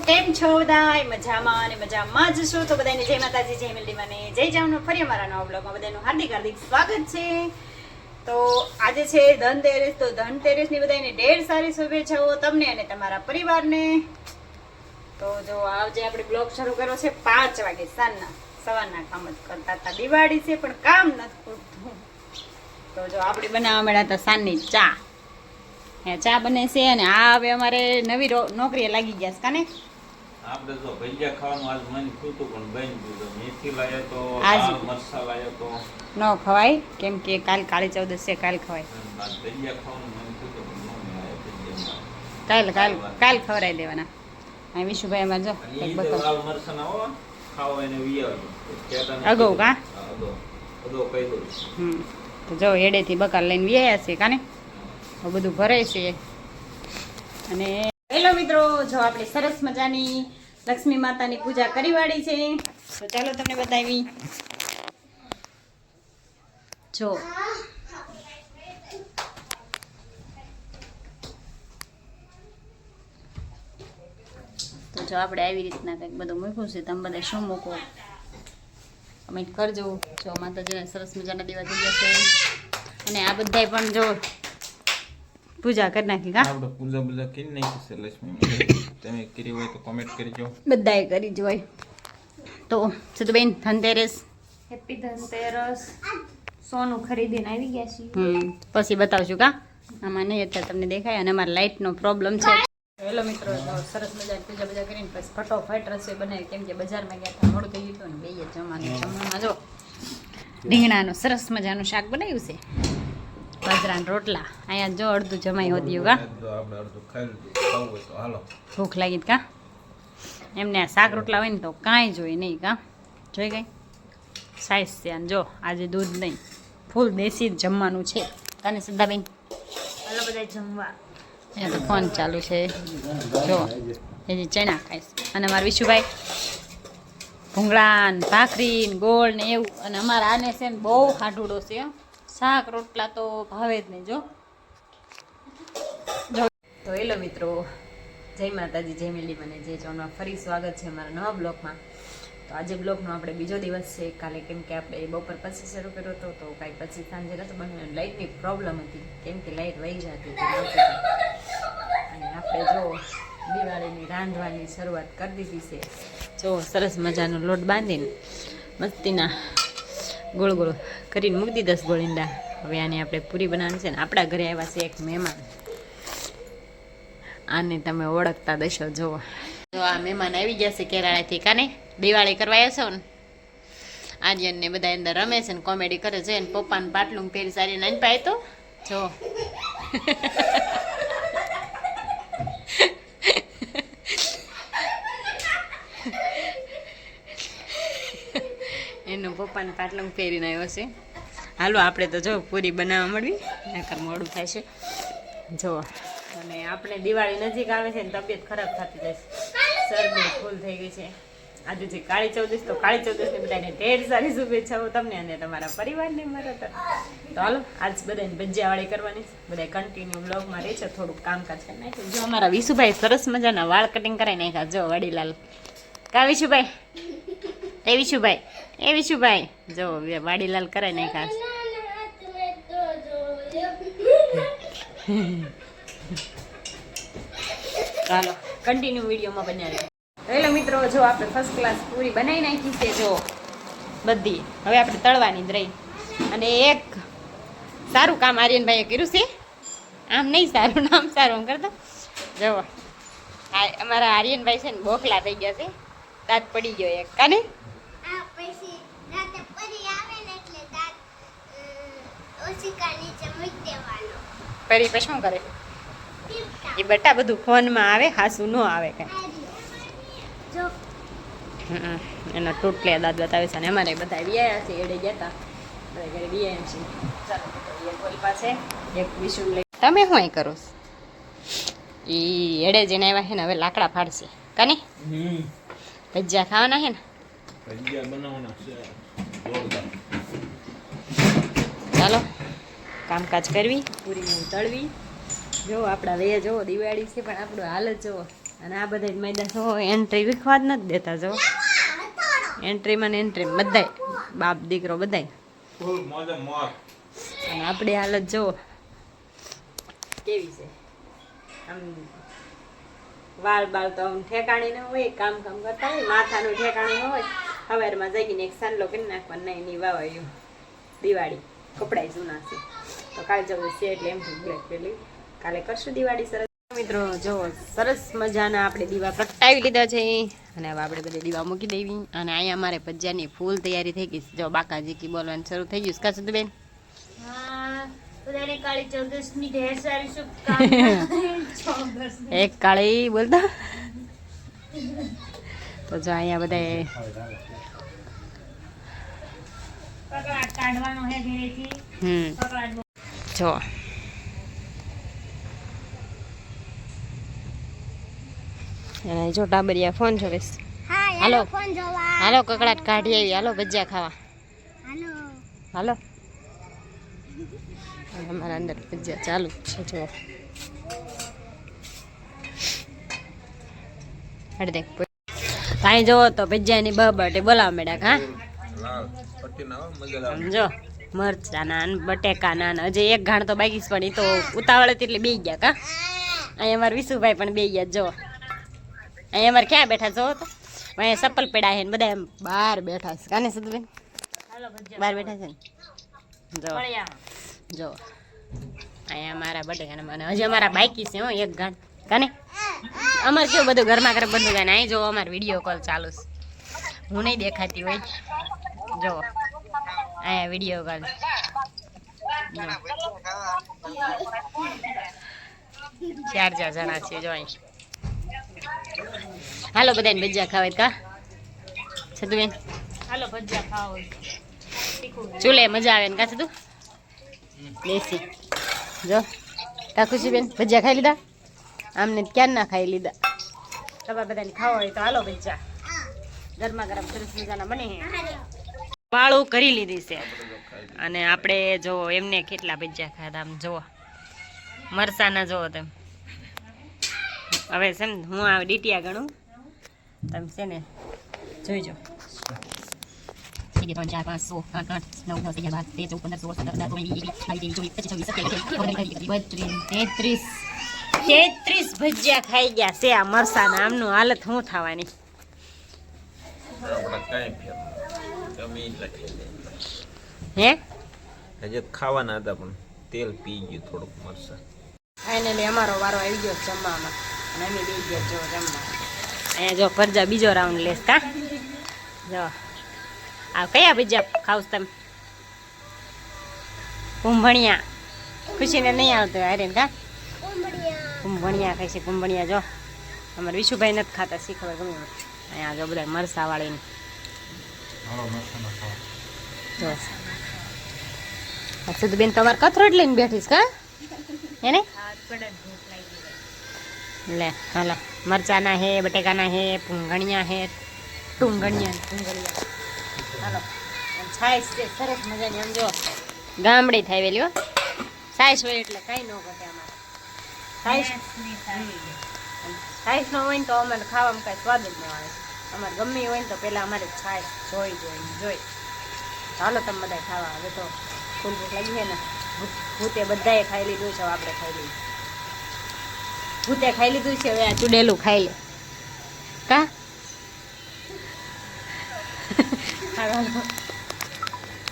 કેમ છો બધાય? મજામાં અને મજામાં જ છો. તો બધાને જય માતાજી, જય મેલડીમાં ને જય જામનો ફરી અમારા નવા બ્લોગમાં બધાનું હાર્દિક હાર્દિક સ્વાગત છે. તો આજે છે ધનતેરસ તો ધનતેરસની બધાને ઢેર સારી શુભેચ્છાઓ તમને અને તમારા પરિવારને. તો જો આજે આપણે બ્લોગ શરૂ કર્યો છે પાંચ વાગે. સાંજના, સવારના કામ જ કરતા હતા. દિવાળી છે, પણ કામ નથી પૂરતું. તો જો આપણે બનાવવા મળ્યા હતા સાંજની ચા. હે ચા બને છે અને આ હવે અમારે નવી નોકરીએ લાગી ગયા છે કાને આપણે તો ભજીયા ખાવાનું આજ મન થયું પણ બની ગયું મેથી લાયો તો આજ- લાલ મરચાં તો ન ખવાય કેમ કે કાલ કાળી ચૌદસ છે કાલ ખવાય ભજીયા ખાવાનું મન થયું પણ ન મળ્યા ભજીયા. કાલ કાલ કાલ દેવાના અહીં વિશુભાઈ અમારે જો એક લાલ ના હો, ખાવો એને. અગાઉ કા? અગાઉ. અગાઉ કહી દઉં. હમ તો જો એડેથી બકાર લઈને વ્યાયા છે કાને બધું ભરાય છે. અને હેલો મિત્રો, જો આપણે સરસ મજાની લક્ષ્મી માતાની પૂજા કરી વાળી છે. તો ચાલો તમને બતાવી. જો. જો આપણે આવી રીતના કંઈક બધું મૂક્યું છે તમે બધા શું મૂકો? કમેન્ટ કરજો. જો માતાજીને સરસ મજાના દેવા થઈ જશે અને આ બધાય પણ જો પૂજા કરી નાખી કા આપણે પૂજા બૂજા કરી નાખી છે લક્ષ્મી તમે કરી હોય તો કોમેન્ટ કરજો. બધાએ કરી જોય તો સિદ્ધુબેન ધનતેરસ? હેપી ધનતેરસ. સોનું ખરીદીને આવી ગયા છીએ. હમ પછી બતાવશું કા? આમાં નહીં અત્યારે તમને દેખાય અને અમારા લાઇટનો પ્રોબ્લેમ છે. હેલો મિત્રો તો સરસ મજાની પૂજા બજા કરીને પછી ફટોફટ રસોઈ બનાવી. કેમ કે બજારમાં ગયા હતા મોડું થઈ ગયું હતું ને બે જમવાનું જમવામાં જો. રીંગણાનું સરસ મજાનું શાક બનાવ્યું છે. બાજરાના રોટલા. અહીંયા જો અડધું જમાઈ હોતી કા જો આપણે અડધું ખાઈ લીધું. ખાવું હોય તો હાલો. ભૂખ લાગી કા? એમને આ શાક રોટલા હોય ને તો કાંઈ જોઈ નહીં કા? જોઈ ગઈ? સાઈઝ છે અને જો આજે દૂધ નહીં. ફૂલ દેશી જ જમવાનું છે. તને સિદ્ધાબેન? હલો બધા જમવા. અહીંયા તો ફોન ચાલુ છે. જો એ જે ચણા ખાઈશ અને મારા વિશુભાઈ ભૂંગળા ને ભાખરી ને ગોળ ને એવું. અને અમારા આને છે ને બહુ ખાટુડો છે. શાક, રોટલા તો ભાવે જ નહીં, જો. તો એલો મિત્રો, જય માતાજી, જય મેલી મને, જય ચોનમાં ફરી સ્વાગત છે અમારા નવા બ્લોગમાં. તો આજે બ્લોગનો આપણે બીજો દિવસ છે. કાલે કેમ કે આપણે બપોર પછી શરૂ કર્યો હતો, તો કાંઈ પછી સાંજે નહોતો બન્યો લાઇટની પ્રોબ્લેમ હતી. કેમ કે લાઇટ વહી જતી અને આપણે જો દિવાળીની રાંધવાની શરૂઆત કરી દીધી છે. જો સરસ મજાનો લોટ બાંધીને મસ્તીના ગોળ ગોળ કરીને મૂકી દીધા છે ગોળીંડા. હવે આને આપણે પૂરી બનાવવાની છે ને આપણા ઘરે આવ્યા છે એક મહેમાન. આને તમે ઓળખતા દશો જુઓ જો આ મહેમાન આવી ગયા છે કેરાળાથી કાને? દિવાળી કરવા આવ્યા છો ને? આર્યન ને બધા અંદર રમે છે ને, કોમેડી કરે છે ને, પપ્પાને પાટલું પહેરી સારી નાની પાય તો? જો. એનું પપ્પાને પાટલું પહેરીને આવ્યો છે. હાલો, આપણે તો જો પૂરી બનાવવા મળવી નકર મોડું થાય છે. જો, અને આપણે દિવાળી નજીક આવે છે ને, તબિયત ખરાબ થતી જાય છે. શરદી ફૂલ થઈ ગઈ છે. આજે જે કાળી ચૌદશ, તો કાળી ચૌદશને બધાને ઢેર સારી શુભેચ્છાઓ તમને અને તમારા પરિવારને મારા તો હાલો, આજ બધાને ભજીયાવાળી કરવાની છે. બધા કન્ટિન્યુ બ્લોગમાં રહે છે થોડુંક કામકાજ કરી નાખ્યું જો અમારા વિશુભાઈ સરસ મજાના વાળ કટિંગ કરાવી નાખ્યા. જો, વડીલાલ. કા વિશુભાઈ? એ વિશુભાઈ એ વિશુભાઈ. જો વાડીલાલ કરાય નહીં ખાસ ચાલો કન્ટિન્યુ વિડીયોમાં બન્યા હેલો મિત્રો, જો આપણે ફર્સ્ટ ક્લાસ પૂરી બનાવી નાખી છે, જો. બધી. હવે આપણે તળવાની જ રહી. અને એક સારું કામ આર્યનભાઈએ કર્યું છે. આમ નહીં સારું, નામ સારું આમ કરતા. જવો અમારા આર્યનભાઈ છે ને, બોખલા થઈ ગયા છે. દાંત પડી ગયો એક. કાને આ પછી રાતે પરી આવે ને એટલે દાંત ઓશિકા નીચે મૂકી દેવાનો. ફરી પછી શું કરે? એ બટા બધું ફોનમાં આવે હાસું ન આવે કાંઈ. એના તૂટલે દાંત બતાવે છે અને અમારે બધા વ્યાયા છે એડે ગયા હતા ઘરે વ્યાયા છે. ચાલો તો પાસે. એક વિશુ લઈ. તમે શું કરો એ એડે જઈને આવ્યા છે ને હવે લાકડા ફાડશે. કાને? ભજીયા ખાવાના છે ને? ભજીયા બનાવવાના છે. ચાલો. કામકાજ કરવી પૂરીને તળવી. જો આપણા વે જો દિવાળી છે પણ આપણું હાલ જ જુઓ અને આ બધા મેદા જો એન્ટ્રી વિખવા જ નથી દેતા જો. એન્ટ્રીમાં ને એન્ટ્રી બધાય બાપ દીકરો બધાય. અને આપણી હાલત જો કેવી છે? આમ વાળ બાળ તો આમ ઠેકાણી ન હોય કામ કામ કરતા હોય માથાનું ઠેકાણું ન હોય. સવારમાં જગીને એક સાંડલો કરી નાખવાનો નહીં વાવાયું દિવાળી કપડાય જૂના છે. તો કાલે જવું છે એટલે એમ બ્લેક પેલી કાલે કરશું દિવાળી સરસ. મિત્રો જો સરસ મજાના આપણે દીવા પ્રગટાવી લીધા છે. અને હવે આપણે બધે દીવા મૂકી દેવી. અને અહીંયા અમારે ભજીયાની ફૂલ તૈયારી થઈ ગઈ જો બાકાજી કી બોલવાનું શરૂ થઈ ગયું કાશું બેન હા બધાને કાળી ચૌદશની ઢેર સારી શુભકામના એક કાળી બોલતા તો. જો અહીંયા બધા હે હમ. જો અને જો ટાબરિયા ફોન જોવેસ હાલો. ફોન જોવા હાલો કકડાટ કાઢી આવી હાલો ભજીયા ખાવા હાલો હાલો અમારા અંદર ભજીયા ચાલુ છે જો હડ દેખ કાંઈ જોવો તો ભજીયાની બબટે બોલાવા મેડા હા લાલ મરચાના ને બટેકાના ને હજી એક ઘાણ તો બાકી પણ એ તો ઉતાવળ હતી એટલે બે ગયા કા? અહીંયા અમારા વિશુભાઈ પણ બે ગયા જો અહીંયા અમારે ક્યાં બેઠા જો તો. અહીંયા સપલ પેડા છે બધા એમ. બહાર બેઠા છે. કાને સદબેન બહાર બેઠા છે ને? જો. જો અહીંયા અમારા બટેકાના મને. હજી અમારા બાકી છે, હો, એક ઘાણ. કાને? અમારે કેવું બધું ઘરમાં ઘરે બધું ને અહીં જો અમારે વીડિયો કોલ ચાલુ છે. હું નહીં દેખાતી હોય. જો અહીંયા વીડિયો કોલ ચાર ચાર જણા છે જોઈ. હાલો બધાને ભજીયા ખાવા કા? સતુબેન હાલો ભજીયા તીખું ચૂલે મજા આવે ને કા સતુ દેશી. જો કા ખુશીબેન ભજીયા ખાઈ લીધા? આમને ક્યાં ના ખાઈ લીધા? તમારે બધાને ખાવા હોય તો હાલો ભજીયા. ગરમા ગરમ સરસ મજાના બને વાળું કરી લીધી છે. અને આપણે જો એમને કેટલા ભજીયા ખાધા આમ જુઓ મરસાના જુઓ તમે. હવે છે ને હું આ ડીટીયા ગણું. તમે છે ને જોઈજો. ત્રણ ચાર પાંચ સો આઠ આઠ નવ દસ અગિયાર બાર તેર ચૌદ પંદર સોળ સત્તર અઢાર ઓગણીસ વીસ બાવીસ ત્રેવીસ ચોવીસ પચીસ છવ્વીસ બત્રીસ તેત્રીસ. તેત્રીસ ભજીયા ખાઈ ગયા છે આ મરસાના આમનું હાલત શું થવાની? હે? હજી ખાવાના હતા પણ તેલ પી ગયું થોડુંક મરસા ફાઇનલી અમારો વારો આવી ગયો જમવામાં. અને અમે બે ગયા જો જમવા. અહીંયા જો પરજા બીજો રાઉન્ડ લેસ કા જો. આ કયા ભજીયા ખાવ તમે? કુંભણિયા. ખુશીને નહીં આવતો અરે કા કુંભણિયા ખાય છે કુંભણિયા જો. અમારે વિશુભાઈ નથી ખાતા શીખવા ગમે અહીંયા જો બધા મરસા વાળીને જો બેન તમારે કથરોટ લઈને બેઠીશ કા એને. લે, હાલો. મરચાના હે, બટેકાના હે પૂંગણિયા હે ટુંગણિયા ટુંગણિયા હાલો. છાશ છે, સરસ મજાની સમજો ગામડી થાય વેલી, હો. છાશ હોય એટલે કાંઈ ન ઘટે અમારે છાશ છાશ ન હોય ને તો અમારે ખાવામાં કાંઈ સ્વાદ જ ન આવે. અમારે ગમે હોય ને તો પહેલાં અમારે છાશ જોઈ જોઈ જોઈ. ચાલો તમે બધા ખાવા. હવે તો ફૂલ ભૂખ લાગી છે ને. ભૂતે બધાએ ખાઈ લીધું છે આપણે ખાઈ લીધું ભૂતે ખાઈ લીધું છે, હવે આ ચૂડેલું ખાઈ લે. કા.